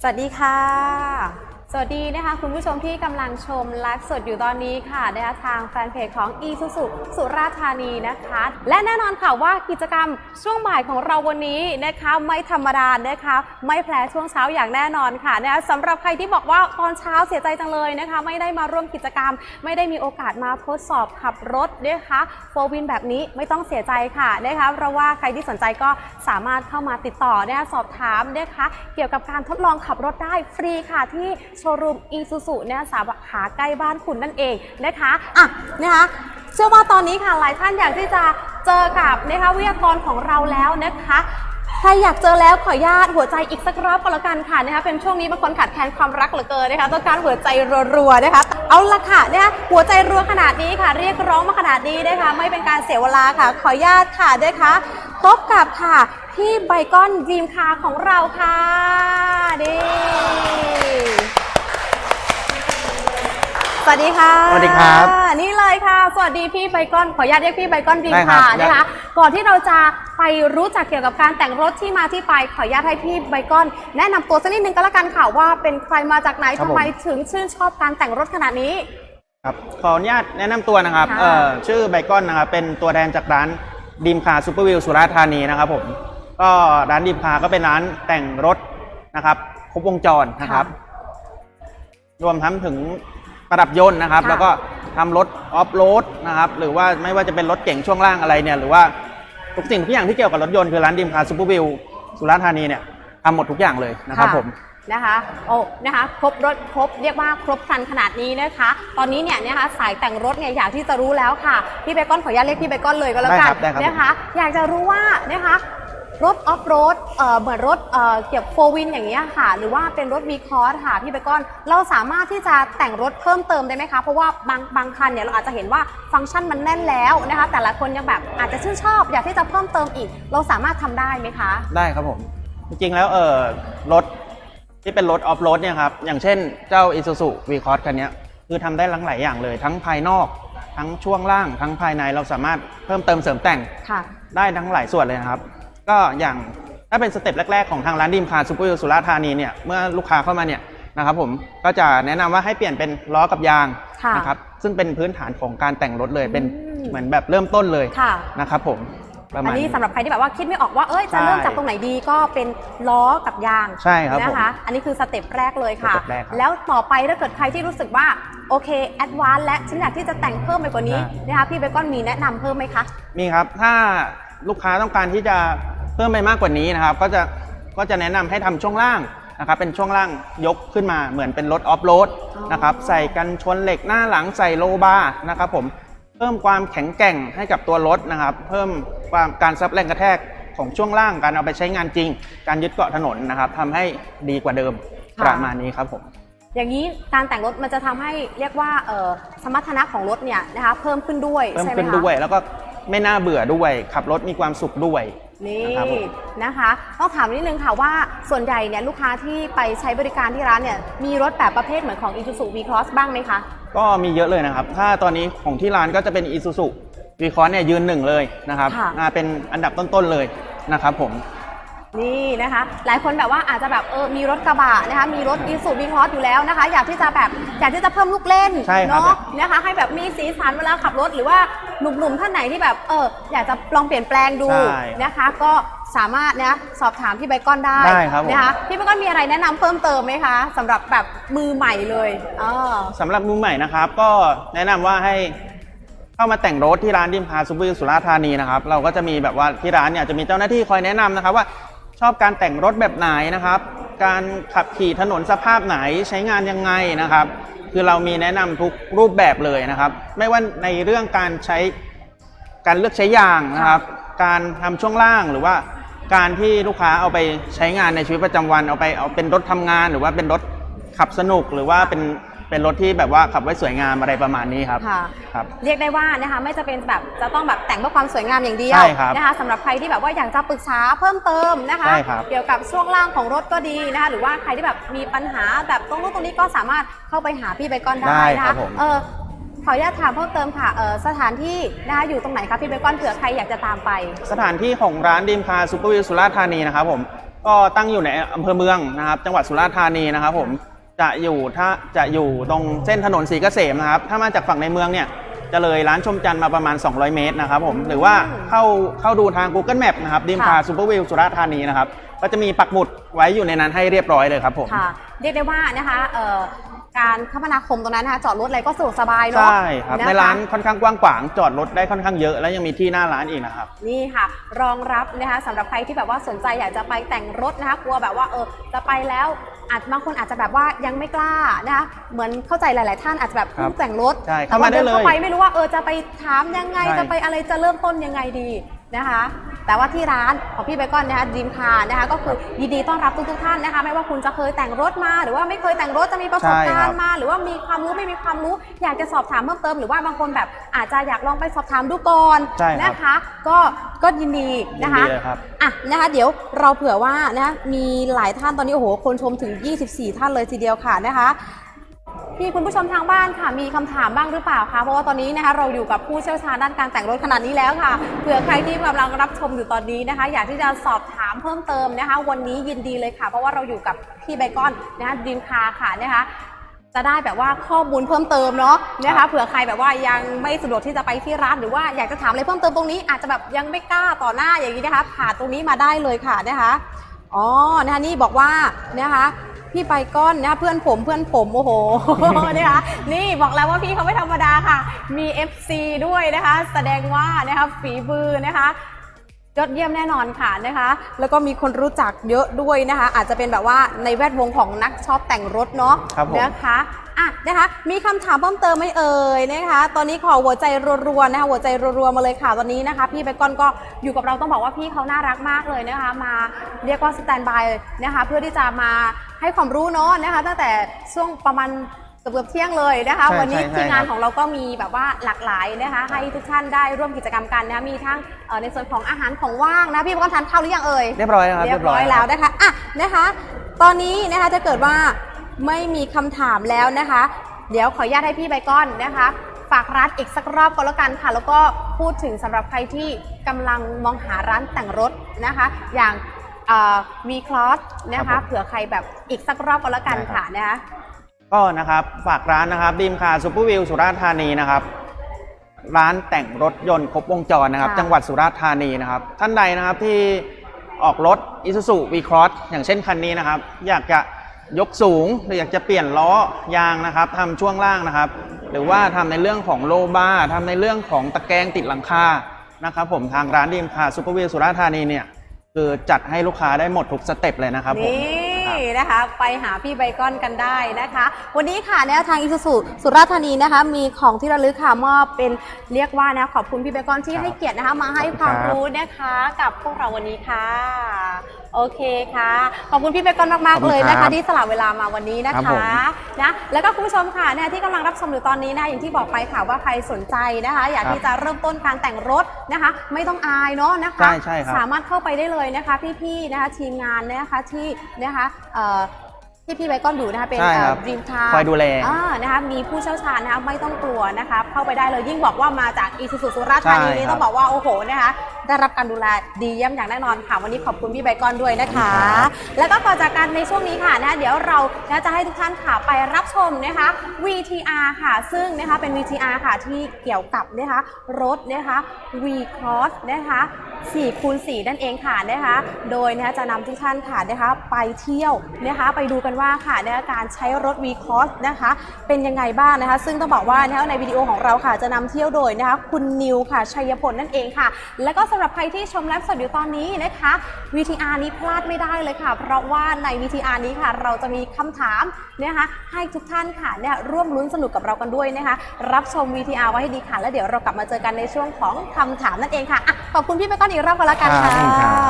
สวัสดีค่ะ สวัสดีนะคะคุณผู้ชมที่กำลังชมไลฟ์สดอยู่ตอนนี้ค่ะนะคะทางแฟนเพจของ e s u s u สุราษฎร์ธานีนะคะ และแน่นอนค่ะว่ากิจกรรมช่วงบ่ายของเราวันนี้นะคะไม่ธรรมดานะคะ ไม่แพ้ช่วงเช้าอย่างแน่นอนค่ะนะคะสำหรับใครที่บอกว่าตอนเช้าเสียใจจังเลยนะคะ ไม่ได้มาร่วมกิจกรรม ไม่ได้มีโอกาสมาทดสอบขับรถนะคะโฟวินแบบนี้ไม่ต้องเสียใจค่ะนะคะเพราะว่าใครที่สนใจก็สามารถเข้ามาติดต่อนะคะสอบถามนะคะเกี่ยวกับการทดลองขับรถได้ฟรีค่ะที่โชว์รูมอีซูซูเนี่ยสาขาใกล้บ้านคุณนั่นเองนะคะอะนะคะเชื่อว่าตอนนี้ค่ะหลายท่านอยากที่จะเจอกับนะคะวิทยากรของเราแล้วนะคะใครอยากเจอแล้วขออนุญาตหัวใจอีกสักรอบก็แล้วกันค่ะนะคะเป็นช่วงนี้บางคนขาดแคลนความรักเหลือเกินนะคะต้องการหัวใจรัวๆนะคะ เอาละค่ะนะคะหัวใจรัวขนาดนี้ค่ะ เรียกร้องมาขนาดนี้นะคะไม่เป็นการเสียเวลาค่ะ ขออนุญาตค่ะนะคะพบกับค่ะพี่ไบก้อนดีมคาของเราค่ะนี่ สวัสดีค่ะสวัสดีครับนี่เลยค่ะ สวัสดีพี่ไบกอนขออนุญาตเรียกพี่ไบกอนดีมได้ครัคาบนะคะ ก่อนที่เราจะไปรู้จักเกี่ยวกับการแต่งรถที่มาที่ไปขออนุญาตให้พี่ไบคอน แนะนำตัวสักนิดนึงก็แล้วกันค่ะว่าเป็นใครมาจากไหนครับทำผมไมถึงชื่นชอบการแต่งรถขนาดนี้ครับขออนุญาตแนะนำตัวนะครับค่ะเอ่อชื่อไบคอนนะครับเป็นตัวแทนจากร้านดีมคาซูเปอร์วิวสุราษฎร์ธานีนะครับผมก็ร้านดีมคาก็เป็นร้านแต่งรถนะครับครบวงจรนะครับ รวมทั้งถึง ประดับยนต์นะครับ ค่ะแล้วก็ทำรถออฟโรดนะครับ หรือว่าไม่ว่าจะเป็นรถเก่งช่วงล่างอะไรเนี่ย หรือว่าทุกสิ่งทุกอย่างที่เกี่ยวกับรถยนต์คือร้านดีมคาซูเปอร์วิวสุราษฎร์ธานีเนี่ยทำหมดทุกอย่างเลยนะครับผม นะคะโอ้นะคะครบรถครบเรียกว่าครบครันขนาดนี้นะคะ ตอนนี้เนี่ยนะคะสายแต่งรถเนี่ยอยากที่จะรู้แล้วค่ะพี่เบคอนขออนุญาตเรียกพี่เบคอนเลยก็แล้วกันได้ครับได้ครับ นะคะ อยากจะรู้ว่านะคะ รถออฟโรดเอ่อเหมือนรถเอ่อเกี่ยวกับโฟวินอย่างเงี้ยค่ะ หรือว่าเป็นรถวีคอร์สค่ะพี่เบคอน เราสามารถที่จะแต่งรถเพิ่มเติมได้ไหมคะ เพราะว่าบางบางคันเนี่ยเราอาจจะเห็นว่าฟังก์ชันมันแน่นแล้วนะคะ แต่ละคนยังแบบอาจจะชื่นชอบ อยากที่จะเพิ่มเติมอีก เราสามารถทำได้ไหมคะ ได้ครับผม จริงๆแล้วเออรถที่เป็นรถออฟโรดเนี่ยครับ อย่างเช่นเจ้า Isuzu v c o s คันเนี้ยคือทำได้หลังหลายอย่างเลย ทั้งภายนอก ทั้งช่วงล่าง ทั้งภายในเราสามารถเพิ่มเติมเสริมแต่งค่ะได้ทั้งหลายส่วนเลยนะครับ ก็อย่างถ้าเป็นสเต็ปแรก ๆ ของทางร้านดิมคาซูเปอร์สุราษฎร์ธานีเนี่ยเมื่อลูกค้าเข้ามาเนี่ยนะครับผมก็จะแนะนำว่าให้เปลี่ยนเป็นล้อกับยางค่ะนะครับซึ่งเป็นพื้นฐานของการแต่งรถเลยเป็นอืมเหมือนแบบเริ่มต้นเลยค่ะนะครับผมประอัมาณนนี้นี้สำหรับใครที่แบบว่าคิดไม่ออกว่าเอ้ยจะใช่เริ่มจากตรงไหนดีก็เป็นล้อกับยางใช่ครับผมนะคะอันนี้คือสเต็ปแรกเลยค่ะสเต็ปแรกครับแล้วต่อไปถ้าเกิดใครที่รู้สึกว่าโอเคแอดวานและฉันอยากที่จะแต่งเพิ่มไปกว่านี้ใช่นะคะพี่เบคอนมีแนะนำเพิ่มไหมคะมีครับถ้าลูกค้าต้องการที่จะ เพิ่มไปมากกว่านี้นะครับ ก็จะก็จะแนะนำให้ทำช่วงล่างนะครับเป็นช่วงล่างยกขึ้นมาเหมือนเป็นรถออฟโรดอ๋อนะครับใส่กันชนเหล็กหน้าหลังใส่โลบาร์นะครับผมเพิ่มความแข็งแกร่งให้กับตัวรถนะครับ เพิ่มความการซับแรงกระแทกของช่วงล่างการเอาไปใช้งานจริง การยึดเกาะถนนนะครับทำให้ดีกว่าเดิมประมาณนี้ครับผมอย่างนี้การแต่งรถมันจะทำให้เรียกว่าเออสมรรถนะของรถเนี่ยนะคะเพิ่มขึ้นด้วยเพิ่มใช่ไหมขึ้นคะด้วยแล้วก็ไม่น่าเบื่อด้วยขับรถมีความสุขด้วย นี่นะครับผม นะคะต้องถามนิดนึงค่ะว่าส่วนใหญ่เนี่ยลูกค้าที่ไปใช้บริการที่ร้านเนี่ยมีรถแบบประเภทเหมือนของ Isuzu V-Cross บ้างไหมคะ ก็มีเยอะเลยนะครับ ถ้าตอนนี้ของที่ร้านก็จะเป็น Isuzu v ีคอนเนี่ยยืนหนึ่งเลยนะครับค่ะ อ่าเป็นอันดับต้นๆเลยนะครับผม นี่นะคะ หลายคนแบบว่าอาจจะแบบเออมีรถกระบะนะคะมีรถ Isuzu V-Cross อยู่แล้วนะคะ อยากที่จะแบบอยากที่จะเพิ่มลูกเล่นใช่ครับ เนาะนะคะ ให้แบบมีสีสันเวลาขับรถหรือว่าหนุ่มๆท่านไหนที่แบบเอออยากจะลองเปลี่ยนแปลงดูใช่นะคะ ก็สามารถนะสอบถามพี่ไบคอนได้ได้ครับผม นะคะพี่ไบคอนมีอะไรแนะนำเพิ่มเติมไหมคะสำหรับแบบมือใหม่เลยเออ สำหรับมือใหม่นะครับ ก็แนะนำว่าให้เข้ามาแต่งรถที่ร้านดิมพาซูเปอร์สุราษฎร์ธานีนะครับ เราก็จะมีแบบว่าที่ร้านเนี่ยจะมีเจ้าหน้าที่คอยแนะนำนะครับว่า ชอบการแต่งรถแบบไหนนะครับ การขับขี่ถนนสภาพไหนใช้งานยังไงนะครับ คือเรามีแนะนำทุกรูปแบบเลยนะครับ ไม่ว่าในเรื่องการใช้การเลือกใช้ยางนะครับ การทำช่วงล่างหรือว่าการที่ลูกค้าเอาไปใช้งานในชีวิตประจำวันเอาไปเอาเป็นรถทำงาน หรือว่าเป็นรถขับสนุกหรือว่าเป็น เป็นรถที่แบบว่าขับไว้สวยงามอะไรประมาณนี้ครับค่ะ ครับ เรียกได้ว่านะคะไม่จะเป็นแบบจะต้องแบบแต่งเพื่อความสวยงามอย่างเดียวใช่ครับนะคะสำหรับใครที่แบบว่าอยากจะปรึกษาเพิ่มเติมนะคะ ใช่ครับเกี่ยวกับช่วงล่างของรถก็ดีนะคะหรือว่าใครที่แบบมีปัญหาแบบตรงนู้นตรงนี้ก็สามารถเข้าไปหาพี่ไบคอนได้ได้นะครัคะบผม เออขออนุญาตถามเพิ่มเติมค่ะเออสถานที่นะคะอยู่ตรงไหนคะพี่ไบคอนเผื่อใครอยากจะตามไป สถานที่ของร้านดิมคาซูเปอร์วิวสุราษฎร์ธานีนะครับผมก็ตั้งอยู่ในอำเภอเมืองนะครับ จังหวัดสุราษฎร์ธานีนะครับผม จะอยู่ถ้าจะอยู่ตรงเส้นถนนศรีเกษมนะครับ ถ้ามาจากฝั่งในเมืองเนี่ยจะเลยร้านชมจันทร์มาประมาณ 200 เมตรนะครับผมหรือว่าเข้าเข้าดูทาง Google Map นะครับดิมพาค่ะซูเปอร์วิวสุราษฎร์ธานีนะครับก็จะมีปักหมุดไว้อยู่ในนั้นให้เรียบร้อยเลยครับผมค่ะเรียกได้ว่านะคะเอ่อการคมนาคมตรงนั้นนะคะจอดรถอะไรก็สะดวกสบายเนาะใช่ครับะคะในร้านค่อนข้างกว้างขวางจอดรถได้ค่อนข้างเยอะ แล้วยังมีที่หน้าร้านอีกนะครับนี่ค่ะ รองรับนะคะสำหรับใครที่แบบว่าสนใจอยากจะไปแต่งรถนะคะกลัวแบบว่าเออจะไปแล้ว อาจบางคนอาจจะแบบว่ายังไม่กล้านะคะเหมือนเข้าใจหลาย ๆ ท่านอาจจะแบบครับเพิ่งแต่งรถใช่เข้ามาได้เลยแต่ว่ดินเข้าไปไม่รู้ว่าเออจะไปถามยังไงใช่จะไปอะไรจะเริ่มต้นยังไงดีนะคะ แต่ว่าที่ร้านของพี่เบคอนนะคะดีมคานะคะก็คือยินดีต้อนรับทุกๆท่านนะคะ ไม่ว่าคุณจะเคยแต่งรถมา หรือว่าไม่เคยแต่งรถจะมีประสบใช่กาครัรบณ์มา หรือว่ามีความรู้ไม่มีความรู้ อยากจะสอบถามเพิ่มเติมหรือว่าบางคนแบบอาจจะอยากลองไปสอบถามดูก่อนใช่ครับนะคะ ก็ก็ยินดีนะคะยินดีเลยครับอะนะคะเดี๋ยวเราเผื่อว่านะมีหลายท่านตอนนี้โอ้โหคนชมถึง 24 ท่านเลยทีเดียวค่ะนะคะ พี่คุณผู้ชมทางบ้านค่ะ มีคำถามบ้างหรือเปล่าคะเพราะว่าตอนนี้นะคะเราอยู่กับผู้เชี่ยวชาญด้านการแต่งรถขนาดนี้แล้วค่ะเผื่อใครที่กำลังรับชมอยู่ตอนนี้นะคะ อยากที่จะสอบถามเพิ่มเติมนะคะ วันนี้ยินดีเลยค่ะ เพราะว่าเราอยู่กับพี่ไบคอนนะคะดีมคาค่ะนะคะจะได้แบบว่าข้อมูลเพิ่มเติมเนาะนะคะเผื่อใครแบบว่ายังไม่สะดวกที่จะไปที่ร้านหรือว่าอยากจะถามอะไรเพิ่มเติมตรงนี้อาจจะแบบยังไม่กล้าต่อหน้าอย่างนี้นะคะผ่านตรงนี้มาได้เลยค่ะนะคะอ๋อนะคะนี่บอกว่านะคะ พี่ไปก้อนนะคะเพื่อนผมเพื่อนผมโอ้โหนะคะนี่บอกแล้วว่าพี่เขาไม่ธรรมดาค่ะ มี FC ด้วยนะคะ แสดงว่านะคะฝีมือนะคะ ยอดเยี่ยมแน่นอนค่ะนะคะ แล้วก็มีคนรู้จักเยอะด้วยนะคะ อาจจะเป็นแบบว่าในแวดวงของนักชอบแต่งรถเนาะครับผม นะคะอะนะคะ มีคำถามเพิ่มเติมไหมเอ่ยนะคะ ตอนนี้ขอหัวใจรัวๆนะคะหัวใจรัวๆมาเลยค่ะตอนนี้นะคะ พี่เบคอนก็อยู่กับเราต้องบอกว่าพี่เขาน่ารักมากเลยนะคะ มาเรียกว่าสแตนบายนะคะ เพื่อที่จะมาให้ความรู้เนาะนะคะ ตั้งแต่ช่วงประมาณ เกือบๆเที่ยงเลยนะคะ ใช่วันนี้ใช่ทีมงานใช่ครับของเราก็มีแบบว่าหลากหลายนะคะ ให้ทุกท่านได้ร่วมกิจกรรมกันนะคะมีทั้งเอ่อในส่วนของอาหารของว่างนะพี่เบคอนทานข้าวหรือยังเอ่ย เรียบร้อยแล้วครับเรียบร้อยแล้วนะคะอะนะคะ ตอนนี้นะคะถ้าเกิดว่าไม่มีคำถามแล้วนะคะ เดี๋ยวขออนุญาตให้พี่ไบคอนนะคะ ฝากร้านอีกสักรอบก็แล้วกันค่ะ แล้วก็พูดถึงสำหรับใครที่กำลังมองหาร้านแต่งรถนะคะ อย่างวีคลอสนะครัคะ บผมเผื่อใครแบบอีกสักรอบก็แล้วกันได้ครับ ค่ะนะคะ ก็นะครับฝากร้านนะครับดีมคาซูเปอร์วิวสุราษฎร์ธานีนะครับ ร้านแต่งรถยนต์ครบวงจรนะครับ ค่ะ จังหวัดสุราษฎร์ธานีนะครับ ท่านใดนะครับที่ออกรถ Isuzu V-Cross อย่างเช่นคันนี้นะครับ อยากจะยกสูงหรืออยากจะเปลี่ยนล้อยางนะครับทำช่วงล่างนะครับ หรือว่าทำในเรื่องของโลบาร์ทำในเรื่องของตะแกรงติดหลังคานะครับผมทางร้านดีมคาซูเปอร์วิวสุราษฎร์ธานีเนี่ยคือจัดให้ลูกค้าได้หมดทุกสเต็ปเลยนะครับผม นี่ นะคะไปหาพี่ไบคอนกันได้นะคะ วันนี้ค่ะเนี่ยทางอิสุสุสุราษฎร์ธานีนะคะ มีของที่ระลึกค่ะมอบเป็นเรียกว่านะขอบคุณพี่ไบคอนที่ครับให้เกียรตินะคะ มาให้ขอบคุณความครับรู้นะคะ กับพวกเราวันนี้ค่ะ โอเคค่ะ ขอบคุณพี่ไบคอนมากขอบคุณๆเลยนะครัคะบที่สละเวลามาวันนี้นะครัคะบผมนะแล้วก็คุณผู้ชมค่ะเนี่ยที่กำลังรับชมอยู่ตอนนี้นะอย่างที่บอกไปค่ะว่าใครสนใจนะคะ อยากครับที่จะเริ่มต้นการแต่งรถนะคะ ไม่ต้องอายเนาะนะคะ ใช่ใช่ครับ สามารถเข้าไปได้เลยนะคะ พี่ๆนะคะทีมงานนะคะที่นะคะเอ่อที่พี่ไบคอนอยู่นะคะเป็นใช่ครับ ดีมทา คอยดูแล อ่านะคะมีผู้เชี่ยวชาญนะคะไม่ต้องกลัวนะคะเข้าไปได้เลยยิ่งบอกว่ามาจากอีซูซูสุราษฎร์ธานีใช่นี่ครับต้องบอกว่าโอ้โหนะคะ ได้รับการดูแลดีเยี่ยมอย่างแน่นอนค่ะวันนี้ขอบคุณพี่ไบคอนด้วยนะคะขอบคุณครับแล้วก็ก่อนจากกันในช่วงนี้ค่ะนะคะเดี๋ยวเรานะจะให้ทุกท่านค่ะไปรับชมนะคะ VTR ค่ะ ซึ่งนะคะเป็น VTR ค่ะที่เกี่ยวกับนะคะรถนะคะ V Cross นะคะ 4คูณ4นั่นเองค่ะนะคะ โดยนะคะจะนำทุกท่านค่ะนะคะไปเที่ยวนะคะไปดูกันว่าค่ะนะคะการใช้รถ v c o s นะคะเป็นยังไงบ้างนะคะ ซึ่งต้องบอกว่านะคะในวิดีโอของเราค่ะจะนำเที่ยวโดยนะคะคุณนิวค่ะชัยพลนั่นเองค่ะ แล้วก็สำหรับใครที่ชมไลฟ์สดอยู่ตอนนี้นะคะ VTR นี้พลาดไม่ได้เลยค่ะ เพราะว่าใน VTR นี้ค่ะ เราจะมีคำถามนะคะให้ทุกท่านค่ะเนี่ยร่วมลุ้นสนุกกับเรากันด้วยนะคะ รับชม VTR ไว้ให้ดีค่ะ แล้วเดี๋ยวเรากลับมาเจอกันในช่วงของคำถามนั่นเองค่ะอะขอบคุณพี่เบคอนอีกรอบกันละกันค่ะ